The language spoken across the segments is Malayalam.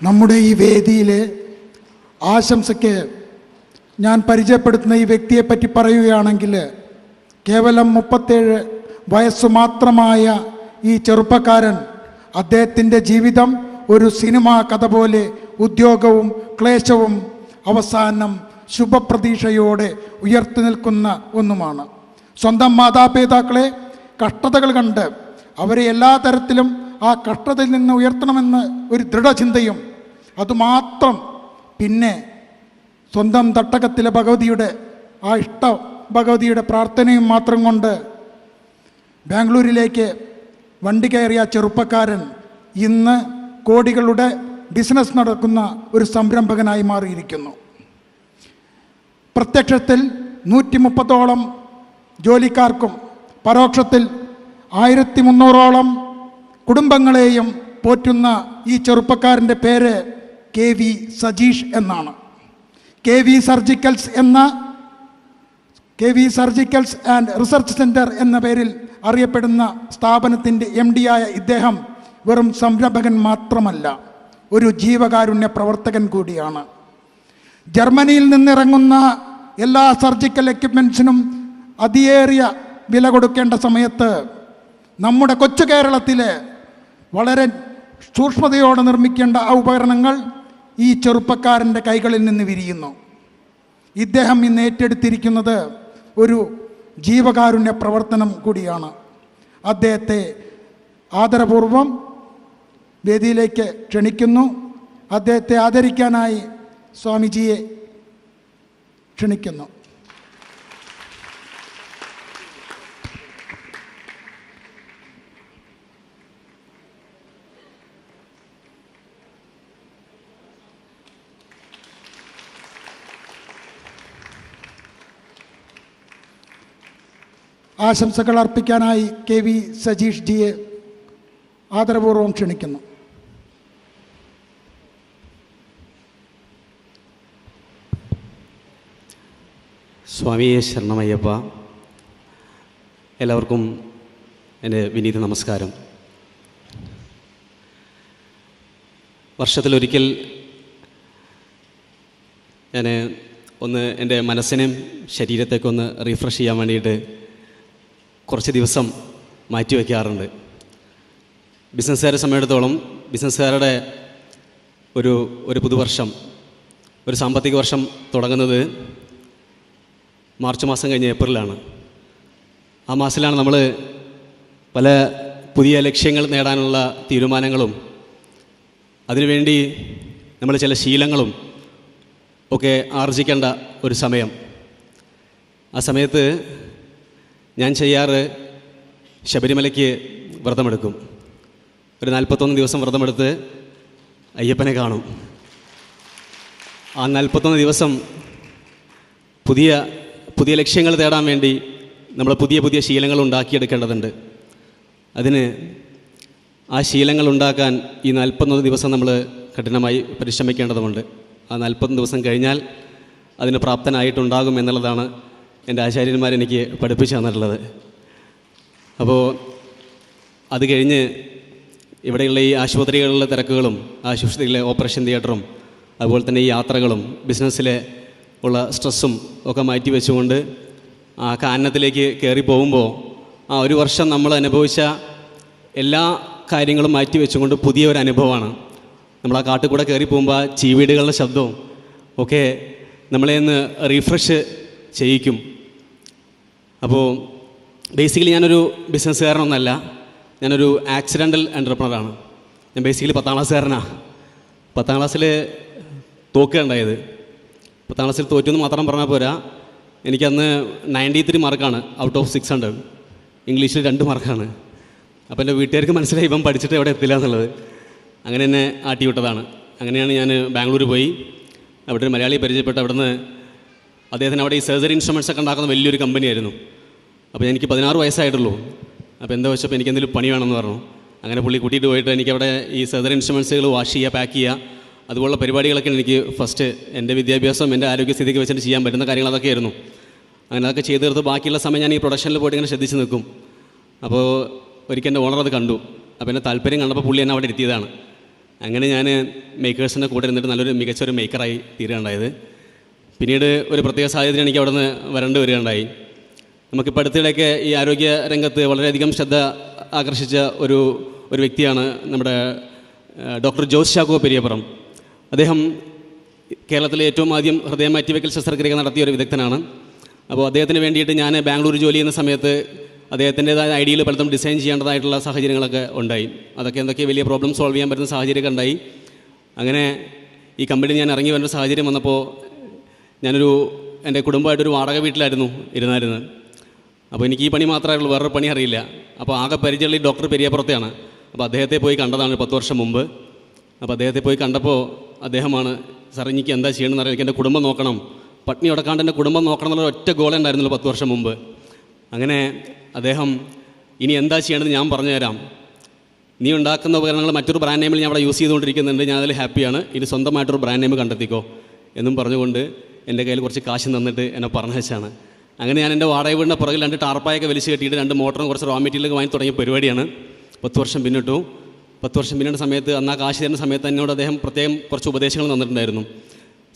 നമ്മുടെ ഈ വേദിയിലെ ആശംസയ്ക്ക് ഞാൻ പരിചയപ്പെടുത്തുന്ന ഈ വ്യക്തിയെപ്പറ്റി പറയുകയാണെങ്കിൽ കേവലം മുപ്പത്തേഴ് വയസ്സ് മാത്രമായ ഈ ചെറുപ്പക്കാരൻ അദ്ദേഹത്തിന്റെ ജീവിതം ഒരു സിനിമാ കഥ പോലെ ഉദ്യോഗവും ക്ലേശവും അവസാനം ശുഭപ്രതീക്ഷയോടെ ഉയർത്തി നിൽക്കുന്ന ഒന്നുമാണ്. സ്വന്തം മാതാപിതാക്കളെ കഷ്ടതകൾ കണ്ട് അവരെ എല്ലാ തരത്തിലും ആ കഷ്ടതയിൽ നിന്ന് ഉയർത്തണമെന്ന് ഒരു ദൃഢചിന്തയും അതുമാത്രം പിന്നെ സ്വന്തം തട്ടകത്തിലെ ഭഗവതിയുടെ ആ ഇഷ്ട ഭഗവതിയുടെ പ്രാർത്ഥനയും മാത്രം കൊണ്ട് ബാംഗ്ലൂരിലേക്ക് വണ്ടി കയറിയ ചെറുപ്പക്കാരൻ ഇന്ന് കോടികളുടെ ബിസിനസ് നടക്കുന്ന ഒരു സംരംഭകനായി മാറിയിരിക്കുന്നു. പ്രത്യക്ഷത്തിൽ നൂറ്റി മുപ്പതോളം ജോലിക്കാർക്കും പരോക്ഷത്തിൽ ആയിരത്തി മുന്നൂറോളം കുടുംബങ്ങളെയും പോറ്റുന്ന ഈ ചെറുപ്പക്കാരന്റെ പേര് കെ വി സജീഷ് എന്നാണ്. കെ വി സർജിക്കൽസ് എന്ന K V surgicals and research centre എന്ന പേരിൽ അറിയപ്പെടുന്ന സ്ഥാപനത്തിന്റെ എം ആയ ഇദ്ദേഹം വെറും സംരംഭകൻ മാത്രമല്ല ഒരു ജീവകാരുണ്യ പ്രവർത്തകൻ കൂടിയാണ്. ജർമ്മനിയിൽ നിന്നിറങ്ങുന്ന എല്ലാ സർജിക്കൽ എക്യുപ്മെൻസിനും അതിയേറിയ വില കൊടുക്കേണ്ട സമയത്ത് നമ്മുടെ കൊച്ചു കേരളത്തിലെ വളരെ സൂക്ഷ്മതയോടെ നിർമ്മിക്കേണ്ട ആ ഉപകരണങ്ങൾ ഈ ചെറുപ്പക്കാരന്റെ കൈകളിൽ നിന്ന് വിരിയുന്നു. ഇദ്ദേഹം ഇന്ന് ഏറ്റെടുത്തിരിക്കുന്നത് ഒരു ജീവകാരുണ്യ പ്രവർത്തനം കൂടിയാണ്. അദ്ദേഹത്തെ ആദരപൂർവം വേദിയിലേക്ക് ക്ഷണിക്കുന്നു. അദ്ദേഹത്തെ ആദരിക്കാനായി സ്വാമിജിയെ ക്ഷണിക്കുന്നു. ആശംസകൾ അർപ്പിക്കാനായി കെ വി സജീഷ് ജിയെ ആദരപൂർവം ക്ഷണിക്കുന്നു. സ്വാമിയെ ശരണമയ്യപ്പ എല്ലാവർക്കും എന്റെ വിനീത നമസ്കാരം. വർഷത്തിലൊരിക്കൽ ഞാൻ ഒന്ന് എന്റെ മനസ്സിനെയും ശരീരത്തേക്കൊന്ന് റീഫ്രഷ് ചെയ്യാൻ വേണ്ടിയിട്ട് കുറച്ച് ദിവസം മാറ്റി വയ്ക്കാറുണ്ട്. ബിസിനസ്സുകാരെ സമയത്തോളം ബിസിനസ്സുകാരുടെ ഒരു ഒരു പുതുവർഷം ഒരു സാമ്പത്തിക വർഷം തുടങ്ങുന്നത് മാർച്ച് മാസം കഴിഞ്ഞ് ഏപ്രിലാണ്. ആ മാസത്തിലാണ് നമ്മൾ പല പുതിയ ലക്ഷ്യങ്ങൾ നേടാനുള്ള തീരുമാനങ്ങളും അതിനുവേണ്ടി നമ്മൾ ചില ശീലങ്ങളും ഒക്കെ ആർജിക്കേണ്ട ഒരു സമയം. ആ സമയത്ത് ഞാൻ ചെയ്യാറ് ശബരിമലയ്ക്ക് വ്രതമെടുക്കും. ഒരു നാൽപ്പത്തൊന്ന് ദിവസം വ്രതമെടുത്ത് അയ്യപ്പനെ കാണും. ആ നാൽപ്പത്തൊന്ന് ദിവസം പുതിയ പുതിയ ലക്ഷ്യങ്ങൾ തേടാൻ വേണ്ടി നമ്മൾ പുതിയ പുതിയ ശീലങ്ങൾ ഉണ്ടാക്കിയെടുക്കേണ്ടതുണ്ട്. അതിന് ആ ശീലങ്ങൾ ഉണ്ടാക്കാൻ ഈ നാൽപ്പത്തൊന്ന് ദിവസം നമ്മൾ കഠിനമായി പരിശ്രമിക്കേണ്ടതുണ്ട് ആ നാൽപ്പത്തൊന്ന് ദിവസം കഴിഞ്ഞാൽ അതിന് പ്രാപ്തനായിട്ടുണ്ടാകും എന്നുള്ളതാണ് എന്റെ ആചാര്യന്മാരെനിക്ക് പഠിപ്പിച്ചു തന്നിട്ടുള്ളത്. അപ്പോൾ അത് കഴിഞ്ഞ് ഇവിടെയുള്ള ഈ ആശുപത്രികളിലെ തിരക്കുകളും ആശുപത്രിയിലെ ഓപ്പറേഷൻ തിയേറ്ററും അതുപോലെ തന്നെ ഈ യാത്രകളും ബിസിനസ്സിലെ ഉള്ള സ്ട്രെസ്സും ഒക്കെ മാറ്റി വെച്ചുകൊണ്ട് ആ കാനനത്തിലേക്ക് കയറി പോകുമ്പോൾ ആ ഒരു വർഷം നമ്മൾ അനുഭവിച്ച എല്ലാ കാര്യങ്ങളും മാറ്റി വെച്ചുകൊണ്ട് പുതിയ ഒരു അനുഭവമാണ്. നമ്മൾ ആ കാട്ടിൽ കൂടെ കയറി പോകുമ്പോൾ ആ ചീവീടുകളുടെ ശബ്ദവും ഒക്കെ നമ്മളെ ഒന്ന് റീഫ്രഷ് ചെയ്യിക്കും. അപ്പോൾ ബേസിക്കലി ഞാനൊരു ബിസിനസ്സുകാരനൊന്നല്ല ഞാനൊരു ആക്സിഡന്റൽ എന്റർപ്രണറാണ് ഞാൻ ബേസിക്കലി പത്താം ക്ലാസ്സുകാരനാണ് പത്താം ക്ലാസ്സിൽ തോക്കുകയുണ്ടായത്. പത്താം ക്ലാസ്സിൽ തോറ്റെന്ന് മാത്രം പറഞ്ഞാൽ പോരാ. എനിക്കന്ന് നയന്റി ത്രീ മാർക്കാണ് ഔട്ട് ഓഫ് സിക്സ് ഹൺഡ്രഡ് ഇംഗ്ലീഷിൽ രണ്ട് മാർക്കാണ് അപ്പോൾ എന്റെ വീട്ടുകാർക്ക് മനസ്സിലായി ഇപ്പം പഠിച്ചിട്ട് എവിടെ എത്തില്ല എന്നുള്ളത്. അങ്ങനെ എന്നെ ആട്ടി വിട്ടതാണ് അങ്ങനെയാണ് ഞാൻ ബാംഗ്ലൂർ പോയി. അവിടെ ഒരു മലയാളി പരിചയപ്പെട്ട്. അവിടുന്ന് അദ്ദേഹത്തിന് അവിടെ ഈ സർജറി ഇൻസ്ട്രുമെന്റ്സ് ഒക്കെ ഉണ്ടാക്കുന്ന വലിയൊരു കമ്പനിയായിരുന്നു അപ്പോൾ എനിക്ക് പതിനാറ് വയസ്സായിട്ടുള്ളൂ. അപ്പോൾ എന്താ വെച്ചപ്പോൾ എനിക്ക് എന്തെങ്കിലും പണി വേണമെന്ന് പറഞ്ഞു. അങ്ങനെ പുള്ളി കൂട്ടിയിട്ട് പോയിട്ട് എനിക്കവിടെ ഈ സർജറി ഇൻസ്ട്രുമെന്റ്സുകൾ വാഷ് ചെയ്യുക പാക്ക് ചെയ്യുക അതുപോലുള്ള പരിപാടികളൊക്കെ എനിക്ക് ഫസ്റ്റ് എന്റെ വിദ്യാഭ്യാസം എന്റെ ആരോഗ്യസ്ഥിതിക്ക് വെച്ചിട്ട് ചെയ്യാൻ പറ്റുന്ന കാര്യങ്ങൾ അതൊക്കെയായിരുന്നു അങ്ങനെ അതൊക്കെ ചെയ്ത് തീർത്ത് ബാക്കിയുള്ള സമയം ഞാൻ ഈ പ്രൊഡക്ഷനിൽ പോയിട്ട് ഇങ്ങനെ ശ്രദ്ധിച്ച് നിൽക്കും. അപ്പോൾ ഒരിക്കൽ എന്റെ ഓണർ അത് കണ്ടു. അപ്പോൾ എന്റെ താല്പര്യം കണ്ടപ്പോൾ പുള്ളി എന്നെ അവിടെ ഇരുത്തിയതാണ്. അങ്ങനെ ഞാൻ മേക്കേഴ്സിന്റെ കൂടെ ഇരുന്നിട്ട് നല്ലൊരു മികച്ചൊരു മേക്കറായി തീരുകയുണ്ടായത് പിന്നീട് ഒരു പ്രത്യേക സാഹചര്യം എനിക്ക് അവിടെ നിന്ന് വരേണ്ടി വരികയുണ്ടായി. നമുക്കിപ്പോൾ അടുത്തിടെയൊക്കെ ഈ ആരോഗ്യ രംഗത്ത് വളരെയധികം ശ്രദ്ധ ആകർഷിച്ച ഒരു ഒരു വ്യക്തിയാണ് നമ്മുടെ ഡോക്ടർ ജോസ് ചാക്കോ പെരിയപ്പുറം. അദ്ദേഹം കേരളത്തിലെ ഏറ്റവും ആദ്യം ഹൃദയ മാറ്റിവെക്കൽ ശസ്ത്രക്രിയ നടത്തിയ ഒരു വിദഗ്ധനാണ്. അപ്പോൾ അദ്ദേഹത്തിന് വേണ്ടിയിട്ട് ഞാൻ ബാംഗ്ലൂർ ജോലി ചെയ്യുന്ന സമയത്ത് അദ്ദേഹത്തിന്റെതായ ഐഡിയയിൽ പലതും ഡിസൈൻ ചെയ്യേണ്ടതായിട്ടുള്ള സാഹചര്യങ്ങളൊക്കെ ഉണ്ടായി. അതൊക്കെ എന്തൊക്കെ വലിയ പ്രോബ്ലം സോൾവ് ചെയ്യാൻ പറ്റുന്ന സാഹചര്യമൊക്കെ ഉണ്ടായി. അങ്ങനെ ഈ കമ്പനി ഞാൻ ഇറങ്ങി വരുന്ന സാഹചര്യം വന്നപ്പോൾ ഞാനൊരു എന്റെ കുടുംബമായിട്ടൊരു വാടക വീട്ടിലായിരുന്നു ഇരുന്നായിരുന്നത് അപ്പോൾ എനിക്ക് ഈ പണി മാത്രമേ ഉള്ളൂ വേറൊരു പണി അറിയില്ല. അപ്പോൾ ആകെ പരിചയമുള്ള ഡോക്ടർ പെരിയപ്പുറത്തെയാണ്. അപ്പോൾ അദ്ദേഹത്തെ പോയി കണ്ടതാണ് പത്ത് വർഷം മുമ്പ്. അപ്പോൾ അദ്ദേഹത്തെ പോയി കണ്ടപ്പോൾ അദ്ദേഹമാണ് സാർ എനിക്ക് എന്താ ചെയ്യണമെന്ന് അറിയാം. എനിക്ക് എന്റെ കുടുംബം നോക്കണം. പട്നി ഉടക്കാണ്ട് എന്റെ കുടുംബം നോക്കണം എന്നുള്ള ഒറ്റ ഗോളേ ഉണ്ടായിരുന്നുള്ളൂ പത്ത് വർഷം മുമ്പ്. അങ്ങനെ അദ്ദേഹം ഇനി എന്താ ചെയ്യേണ്ടത് ഞാൻ പറഞ്ഞുതരാം. നീ ഉണ്ടാക്കുന്ന ഉപകരണങ്ങൾ മറ്റൊരു ബ്രാൻഡ് നെയിമിൽ ഞാൻ അവിടെ യൂസ് ചെയ്തുകൊണ്ടിരിക്കുന്നുണ്ട്. ഞാൻ അതിൽ ഹാപ്പിയാണ് ഇനി സ്വന്തമായിട്ടൊരു ബ്രാൻഡ് നെയിം കണ്ടെത്തിക്കോ. എന്നും പറഞ്ഞുകൊണ്ട് എന്റെ കയ്യിൽ കുറച്ച് കാശ് തന്നിട്ട് എന്നെ പറഞ്ഞയച്ചാണ് അങ്ങനെ ഞാൻ എന്റെ വാടക വീടിന്റെ പുറകിൽ രണ്ട് ടാർപ്പായൊക്കെ വലിച്ച് കെട്ടിയിട്ട് രണ്ട് മോട്ടറും കുറച്ച് റോ മെറ്റീരിയലൊക്കെ വാങ്ങി തുടങ്ങിയ പരിപാടിയാണ്. പത്ത് വർഷം പിന്നിട്ടു. പത്ത് വർഷം പിന്നിട്ട സമയത്ത് അന്ന് ആ കാശ് തരുന്ന സമയത്ത് എന്നോട് അദ്ദേഹം പ്രത്യേകം കുറച്ച് ഉപദേശങ്ങൾ തന്നിട്ടുണ്ടായിരുന്നു.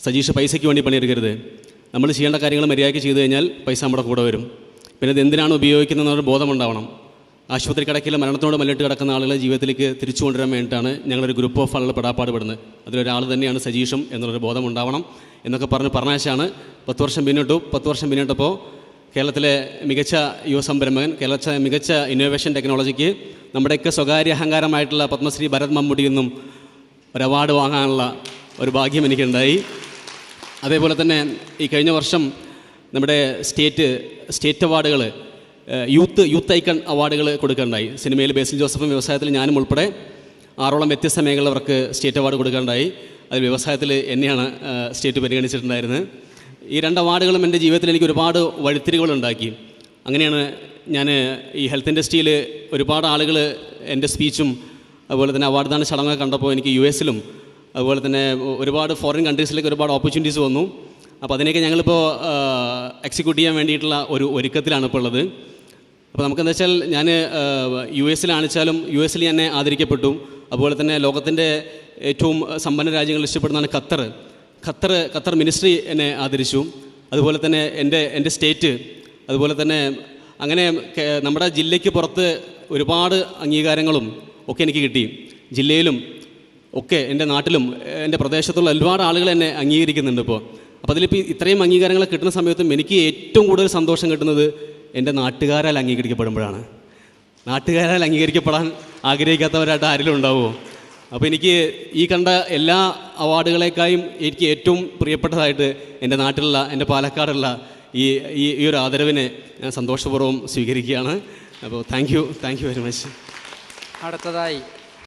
സജീഷ് പൈസയ്ക്ക് വേണ്ടി പണിയെടുക്കരുത്. നമ്മൾ ചെയ്യേണ്ട കാര്യങ്ങൾ മര്യാദയ്ക്ക് ചെയ്തു കഴിഞ്ഞാൽ പൈസ നമ്മുടെ കൂടെ വരും. പിന്നെ ഇത് എന്തിനാണ് ഉപയോഗിക്കുന്നത് എന്നൊരു ബോധമുണ്ടാവണം. ആശുപത്രി കിടക്കിൽ മരണത്തോട് മല്ലിട്ട് കിടക്കുന്ന ആളുകളെ ജീവിതത്തിലേക്ക് തിരിച്ചു കൊണ്ടുവരാൻ വേണ്ടിയിട്ടാണ് ഞങ്ങളൊരു ഗ്രൂപ്പ് ഓഫ് ആളുകൾ പെടാപ്പാട് പെടുന്നത് അതിലൊരാൾ തന്നെയാണ് സജീഷും എന്നുള്ളൊരു ബോധം ഉണ്ടാവണം എന്നൊക്കെ പറഞ്ഞ് പറഞ്ഞാശാണ് പത്ത് വർഷം പിന്നിട്ടു. പത്ത് വർഷം പിന്നിട്ടപ്പോൾ കേരളത്തിലെ മികച്ച യുവ സംരംഭകൻ കേരള മികച്ച ഇന്നോവേഷൻ ടെക്നോളജിക്ക് നമ്മുടെയൊക്കെ സ്വകാര്യ അഹങ്കാരമായിട്ടുള്ള പത്മശ്രീ ഭരത് മമ്മൂട്ടിയിൽ നിന്നും ഒരു അവാർഡ് വാങ്ങാനുള്ള ഒരു ഭാഗ്യം എനിക്കുണ്ടായി. അതേപോലെ തന്നെ ഈ കഴിഞ്ഞ വർഷം നമ്മുടെ സ്റ്റേറ്റ് സ്റ്റേറ്റ് അവാർഡുകൾ യൂത്ത് യൂത്ത് ഐക്കൺ അവാർഡുകൾ കൊടുക്കുകയുണ്ടായി സിനിമയിൽ ബേസിൽ ജോസഫും വ്യവസായത്തിൽ ഞാനും ഉൾപ്പെടെ ആറോളം വ്യത്യസ്ത മേഖലകൾക്ക് സ്റ്റേറ്റ് അവാർഡ് കൊടുക്കുകയുണ്ടായി അതിൽ വ്യവസായത്തിൽ എന്നെയാണ് സ്റ്റേറ്റ് പരിഗണിച്ചിട്ടുണ്ടായിരുന്നത്. ഈ രണ്ട് അവാർഡുകളും എന്റെ ജീവിതത്തിൽ എനിക്ക് ഒരുപാട് വഴിത്തിരികളുണ്ടാക്കി അങ്ങനെയാണ് ഞാൻ ഈ ഹെൽത്ത് ഇൻഡസ്ട്രിയിൽ ഒരുപാട് ആളുകൾ എന്റെ സ്പീച്ചും അതുപോലെ തന്നെ അവാർഡ് ദാന ചടങ്ങൊക്കെ കണ്ടപ്പോൾ എനിക്ക് യു എസിലും അതുപോലെ തന്നെ ഒരുപാട് ഫോറിൻ കൺട്രീസിലേക്ക് ഒരുപാട് ഓപ്പർച്യൂണിറ്റീസ് വന്നു. അപ്പോൾ അതിനെയൊക്കെ ഞങ്ങളിപ്പോൾ എക്സിക്യൂട്ട് ചെയ്യാൻ വേണ്ടിയിട്ടുള്ള ഒരു ഒരുക്കത്തിലാണ് ഇപ്പോൾ ഉള്ളത്. അപ്പോൾ നമുക്കെന്താ വെച്ചാൽ ഞാൻ യു എസിലാണിച്ചാലും യു എസിൽ എന്നെ ആദരിക്കപ്പെട്ടു. അതുപോലെ തന്നെ ലോകത്തിന്റെ ഏറ്റവും സമ്പന്ന രാജ്യങ്ങളിൽ ഇഷ്ടപ്പെടുന്നതാണ് ഖത്തർ ഖത്തർ ഖത്തർ മിനിസ്ട്രി എന്നെ ആദരിച്ചു. അതുപോലെ തന്നെ എന്റെ എന്റെ സ്റ്റേറ്റ്. അതുപോലെ തന്നെ അങ്ങനെ നമ്മുടെ ജില്ലയ്ക്ക് പുറത്ത് ഒരുപാട് അംഗീകാരങ്ങളും ഒക്കെ എനിക്ക് കിട്ടി. ജില്ലയിലും ഒക്കെ എന്റെ നാട്ടിലും എന്റെ പ്രദേശത്തുള്ള ഒരുപാട് ആളുകൾ എന്നെ അംഗീകരിക്കുന്നുണ്ട് ഇപ്പോൾ. അപ്പോൾ അതിലിപ്പോൾ ഇത്രയും അംഗീകാരങ്ങൾ കിട്ടുന്ന സമയത്തും എനിക്ക് ഏറ്റവും കൂടുതൽ സന്തോഷം കിട്ടുന്നത് എന്റെ നാട്ടുകാരാൽ അംഗീകരിക്കപ്പെടുമ്പോഴാണ്. നാട്ടുകാരാൽ അംഗീകരിക്കപ്പെടാൻ ആഗ്രഹിക്കാത്തവരായിട്ട് ആരെങ്കിലും ഉണ്ടാവുമോ? അപ്പോൾ എനിക്ക് ഈ കണ്ട എല്ലാ അവാർഡുകളെക്കാളും എനിക്ക് ഏറ്റവും പ്രിയപ്പെട്ടതായിട്ട് എന്റെ നാട്ടിലുള്ള എന്റെ പാലക്കാടുള്ള ഈ ഈ ഈ ഒരു ആദരവിനെ ഞാൻ സന്തോഷപൂർവം സ്വീകരിക്കുകയാണ്. അപ്പോൾ thank you thank you very much അടുത്തതായി